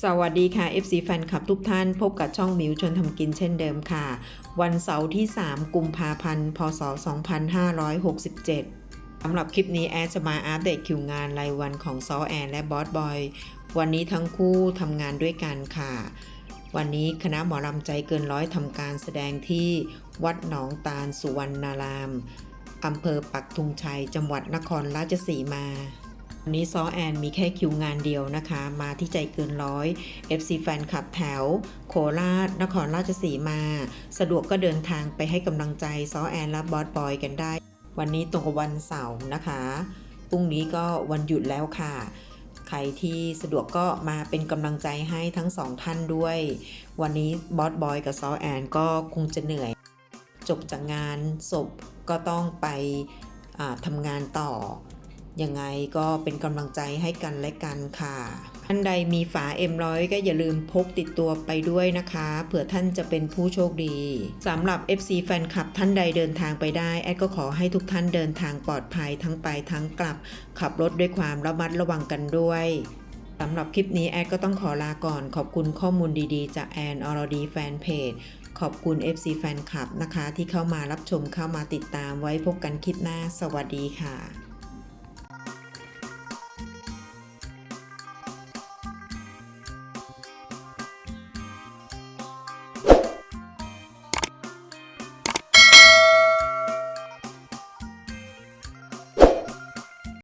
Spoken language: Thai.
สวัสดีค่ะ FC แฟนคลับทุกท่านพบกับช่องมิวชนทำกินเช่นเดิมค่ะ วันเสาร์ที่ 3 กุมภาพันธ์ พศ 2567สำหรับคลิปนี้แอดจะมาอัปเดตคิวงานรายวันของซอแอนและบอสบอย วันนี้ทั้งคู่ทำงานด้วยกันค่ะ วันนี้คณะหมอลำใจเกินร้อยทำการแสดงที่วัดหนองตาลสุวรรณารามอำเภอปักธงชัย จังหวัดนครราชสีมา วันนี้ซอแอนมีแค่คิวงานเดียวนะคะ มาที่ใจเกินร้อย FC แฟนคลับแถว โคราช นครราชสีมา สะดวกก็เดินทางไปให้กำลังใจซอแอนและบอสบอยกันได้ วันนี้ตรงกับวันเสาร์นะคะพรุ่งนี้ก็วันหยุดแล้วค่ะใครที่สะดวกก็มาเป็นกำลังใจให้ทั้งสองท่านด้วย วันนี้บอสบอยกับซอแอนก็คงจะเหนื่อย จบจากงานศพก็ต้องไปทำงานต่อ ยังไงก็เป็นกำลังใจให้กันและกันค่ะท่านใดมีฝา M100 ก็อย่าลืมพกติดตัวไปด้วยนะคะ เผื่อท่านจะเป็นผู้โชคดีสำหรับ FC แฟนคลับท่านใดเดินทางไปได้ แอดก็ขอให้ทุกท่านเดินทางปลอดภัยทั้งไปทั้งกลับ ขับรถด้วยความระมัดระวังกันด้วยสำหรับคลิปนี้แอดก็ต้องขอลาก่อน ขอบคุณข้อมูลดีๆ จากแอนอรดีแฟนเพจขอบคุณ FC แฟนคลับนะคะ ที่เข้ามารับชมเข้ามาติดตามไว้พบกันคลิปหน้า สวัสดีค่ะ